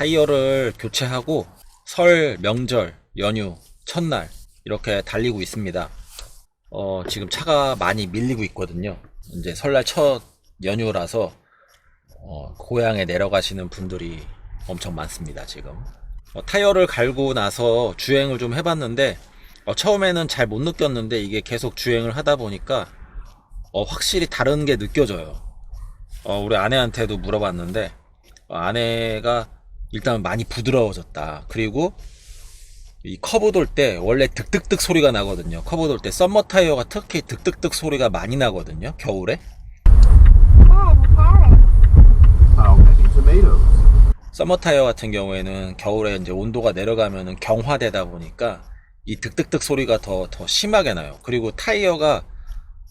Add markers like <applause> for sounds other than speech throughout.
타이어를 교체하고 설, 명절, 연휴, 첫날 이렇게 달리고 있습니다. 어, 지금 차가 많이 밀리고 있거든요. 이제 설날 첫 연휴라서 어, 고향에 내려가시는 분들이 엄청 많습니다, 지금. 어, 타이어를 갈고 나서 주행을 좀 해봤는데, 어, 처음에는 잘 못 느꼈는데, 이게 계속 주행을 하다 보니까, 어, 확실히 다른 게 느껴져요. 어, 우리 아내한테도 물어봤는데, 어, 아내가 일단 많이 부드러워졌다. 그리고, 이 커브 돌 때 원래 득득득 소리가 나거든요. 커브 돌 때 썸머 타이어가 특히 득득득 소리가 많이 나거든요. 겨울에. 서머 타이어 같은 경우에는 겨울에 이제 온도가 내려가면은 경화되다 보니까 이 득득득 소리가 더, 더 심하게 나요. 그리고 타이어가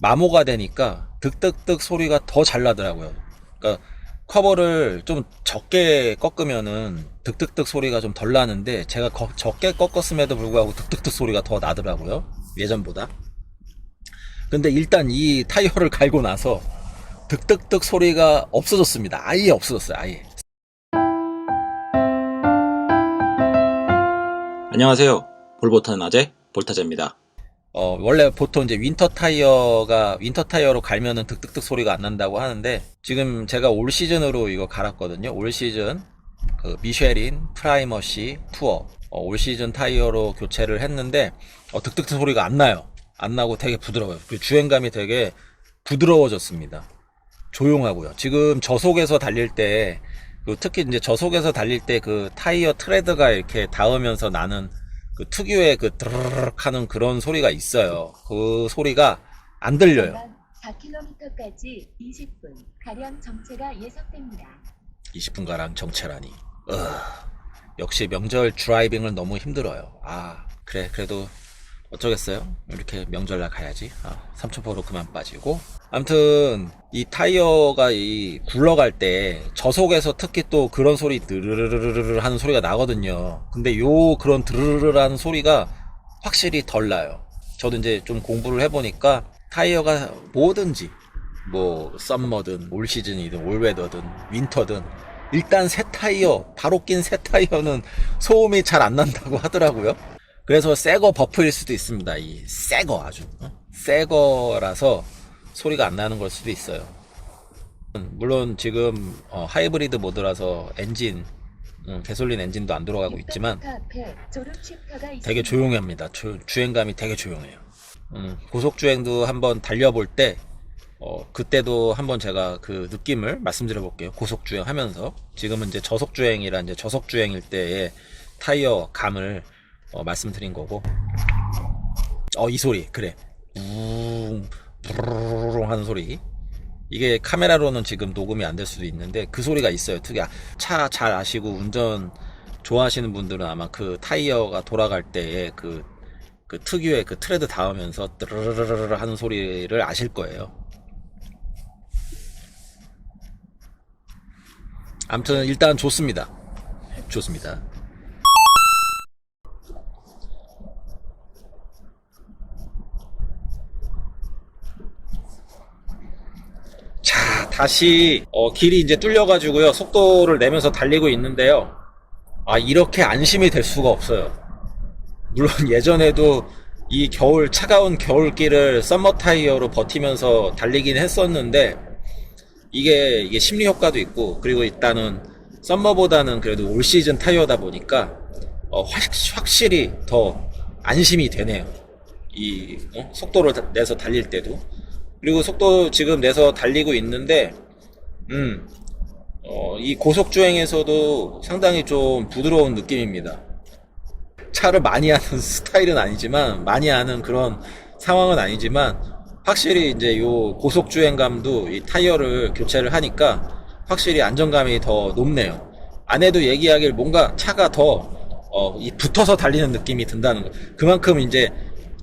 마모가 되니까 득득득 소리가 더 잘 나더라고요. 그러니까 커버를 좀 적게 꺾으면은 득득득 소리가 좀 덜 나는데 제가 거- 적게 꺾었음에도 불구하고 득득득 소리가 더 나더라고요. 예전보다. 근데 일단 이 타이어를 갈고 나서 득득득 소리가 없어졌습니다. 아예 없어졌어요. 아예. 안녕하세요. 볼보타는 아재 볼타제입니다. 어, 원래 보통 이제 윈터 타이어가 윈터 타이어로 갈면은 득득득 소리가 안 난다고 하는데 지금 제가 올 시즌으로 이거 갈았거든요. 올 시즌 그 미쉐린 프라이머시 투어 어, 올 시즌 타이어로 교체를 했는데 어, 득득득 소리가 안 나요. 안 나고 되게 부드러워요. 그 주행감이 되게 부드러워졌습니다. 조용하고요. 지금 저속에서 달릴 때, 그 특히 이제 저속에서 달릴 때 그 타이어 트레드가 이렇게 닿으면서 나는 그 특유의 그 드르륵 하는 그런 소리가 있어요. 그 소리가 안 들려요. 4km까지 20분 가량 정체가 예상됩니다. 20분 가량 정체라니. 어, 역시 명절 드라이빙을 너무 힘들어요. 아, 그래, 그래도 어쩌겠어요? 이렇게 명절날 가야지. 아, 삼천포로 그만 빠지고. 아무튼, 이 타이어가 이 굴러갈 때 저속에서 특히 또 그런 소리 드르르르르 하는 소리가 나거든요. 근데 요 그런 드르르르 하는 소리가 확실히 덜 나요. 저도 이제 좀 공부를 해보니까 타이어가 뭐든지 뭐 썸머든 올 시즌이든 올 웨더든 윈터든 일단 새 타이어 바로 낀 새 타이어는 소음이 잘 안 난다고 하더라고요. 그래서 새거 버프일 수도 있습니다. 이 새거 아주 어? 새 거라서 소리가 안 나는 걸 수도 있어요. 물론 지금 어, 하이브리드 모드라서 엔진 음, 가솔린 엔진도 안 돌아가고 있지만 되게. 조용합니다. 주, 주행감이 되게 조용해요. 음, 고속주행도 한번 달려볼 때, 어, 그때도 한번 제가 그 느낌을 말씀드려 볼게요. 고속주행 하면서. 지금은 이제 저속주행이라 이제 저속주행일 때의 타이어 감을 어, 말씀드린 거고. 어, 이 소리. 그래. 웅, 부르릉 하는 소리. 이게 카메라로는 지금 녹음이 안 될 수도 있는데 그 소리가 있어요. 특히 차 잘 아시고 운전 좋아하시는 분들은 아마 그 타이어가 돌아갈 때의 그, 그 특유의 그 트레드 닿으면서 뜨르르르르 하는 소리를 아실 거예요. 아무튼 일단 좋습니다. 좋습니다. 다시 어, 길이 이제 뚫려가지고요. 속도를 내면서 달리고 있는데요. 아, 이렇게 안심이 될 수가 없어요. 물론 <laughs> 예전에도 이 겨울, 차가운 겨울길을 썸머 타이어로 버티면서 달리긴 했었는데, 이게, 이게 심리 효과도 있고, 그리고 일단은 썸머보다는 그래도 올 시즌 타이어다 보니까, 어, 확, 확실히 더 안심이 되네요. 이, 어? 속도를 다- 내서 달릴 때도. 그리고 속도 지금 내서 달리고 있는데, 음, 어, 이 고속주행에서도 상당히 좀 부드러운 느낌입니다. 차를 많이 하는 <laughs> 스타일은 아니지만, 많이 하는 그런 상황은 아니지만, 확실히 이제 요 고속주행감도 이 타이어를 교체를 하니까 확실히 안정감이 더 높네요. 아내도 얘기하길 뭔가 차가 더, 어, 이 붙어서 달리는 느낌이 든다는 거. 그만큼 이제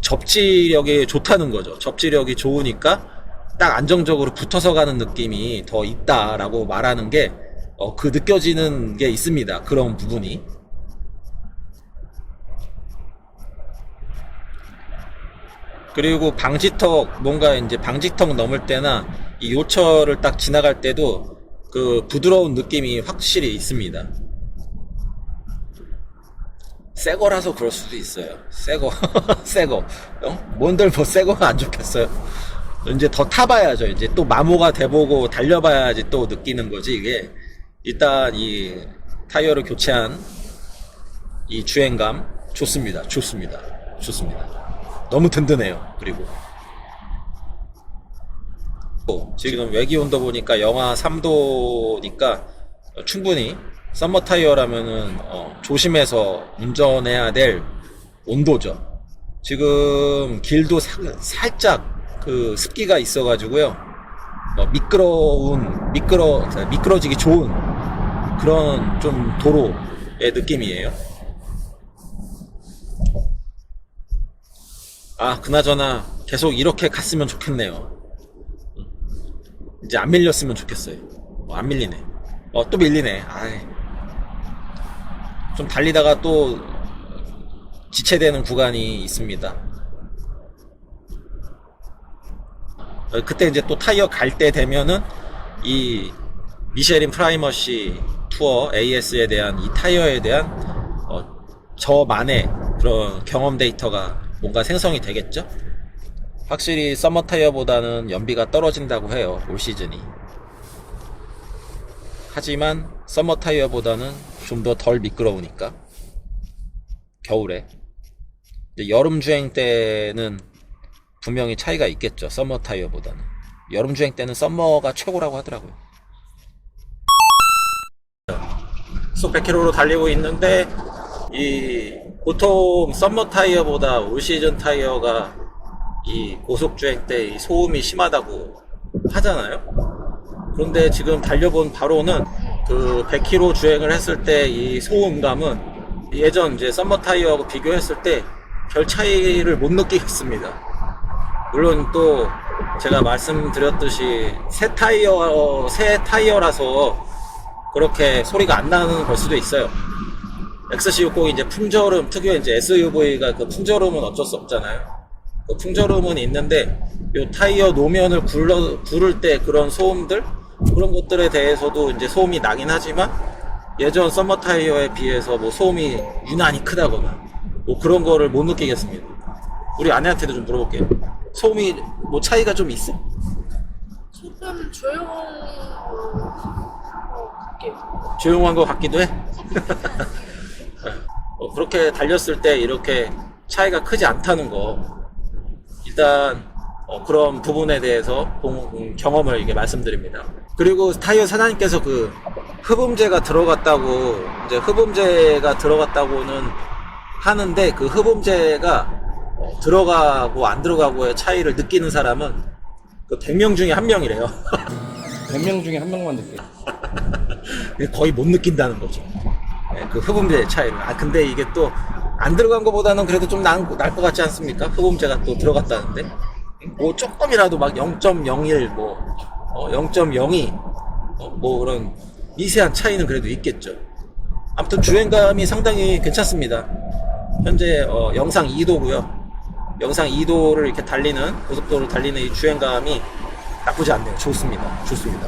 접지력이 좋다는 거죠. 접지력이 좋으니까 딱 안정적으로 붙어서 가는 느낌이 더 있다라고 말하는 게, 어, 그 느껴지는 게 있습니다. 그런 부분이. 그리고 방지턱, 뭔가 이제 방지턱 넘을 때나 이 요철을 딱 지나갈 때도 그 부드러운 느낌이 확실히 있습니다. 새 거라서 그럴 수도 있어요. 새 거, <laughs> 새 거. 어? 뭔들 뭐 새 거가 안 좋겠어요. 이제 더 타봐야죠. 이제 또 마모가 돼보고 달려봐야지 또 느끼는 거지, 이게. 일단 이 타이어를 교체한 이 주행감 좋습니다. 좋습니다. 좋습니다. 너무 든든해요. 그리고. 또 지금 외기 온도 보니까 영하 3도니까 충분히 썸머 타이어라면은 어, 조심해서 운전해야 될 온도죠. 지금 길도 사- 살짝 그 습기가 있어가지고요. 어, 미끄러운 미끄러 미끄러지기 좋은 그런 좀 도로의 느낌이에요. 아 그나저나 계속 이렇게 갔으면 좋겠네요. 이제 안 밀렸으면 좋겠어요. 어, 안 밀리네. 어, 또 밀리네. 아이. 좀 달리다가 또 지체되는 구간이 있습니다. 어, 그때 이제 또 타이어 갈 때 되면은 이 미쉐린 프라이머시 투어 AS에 대한 이 타이어에 대한 어, 저만의 그런 경험 데이터가 뭔가 생성이 되겠죠? 확실히 서머 타이어보다는 연비가 떨어진다고 해요 올 시즌이 하지만 서머 타이어보다는 좀 더 덜 미끄러우니까. 겨울에. 여름 주행 때는 분명히 차이가 있겠죠 서머 타이어보다는. 여름 주행 때는 썸머가 최고라고 하더라고요. 속 100km로 달리고 있는데 이 보통 썸머 타이어보다 올 시즌 타이어가 이 고속 주행 때 이 소음이 심하다고 하잖아요. 그런데 지금 달려본 바로는 그 100km 주행을 했을 때 이 소음감은 예전 이제 썸머 타이어하고 비교했을 때 별 차이를 못 느끼겠습니다. 물론 또 제가 말씀드렸듯이 새 타이어 새 타이어라서 그렇게 소리가 안 나는 걸 수도 있어요. XC60이 이제 품절음 특유의 이제 SUV가 그 품절음은 어쩔 수 없잖아요. 그 풍절음은 있는데 요 타이어 노면을 굴러 부를 때 그런 소음들 그런 것들에 대해서도 이제 소음이 나긴 하지만 예전 썸머 타이어에 비해서 뭐 소음이 유난히 크다거나 뭐 그런 거를 못 느끼겠습니다. 우리 아내한테도 좀 물어볼게요. 소음이 뭐 차이가 좀 있어? 조금 조용 같게 조용한 것 같기도 해. <laughs> 어, 그렇게 달렸을 때 이렇게 차이가 크지 않다는 거 일단 어, 그런 부분에 대해서 경험을 이게 말씀드립니다. 그리고 타이어 사장님께서 그 흡음재가 들어갔다고 이제 흡음재가 들어갔다고는 하는데 그 흡음재가 어, 들어가고 안 들어가고의 차이를 느끼는 사람은 그 100명 중에 한 명이래요. <laughs> 100명 중에 한 명만 느껴. <laughs> 거의 못 느낀다는 거죠. 네, 그 흡음재의 차이를. 아, 근데 이게 또 안 들어간 것보다는 그래도 좀 나을 것 같지 않습니까? 흡음재가 또 들어갔다는데. 뭐 조금이라도 막 0.01, 뭐, 어, 0.02, 어, 뭐 그런 미세한 차이는 그래도 있겠죠. 아무튼 주행감이 상당히 괜찮습니다. 현재 어, 영상 2도고요. 영상 2도를 이렇게 달리는 고속도로를 달리는 이 주행감이 나쁘지 않네요. 좋습니다. 좋습니다.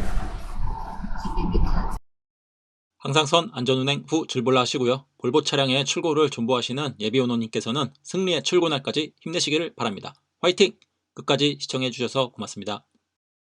항상선 안전운행 후 출발라 하시고요. 볼보 차량의 출고를 존보하시는 예비오너님께서는 승리의 출고날까지 힘내시기를 바랍니다. 화이팅! 끝까지 시청해주셔서 고맙습니다.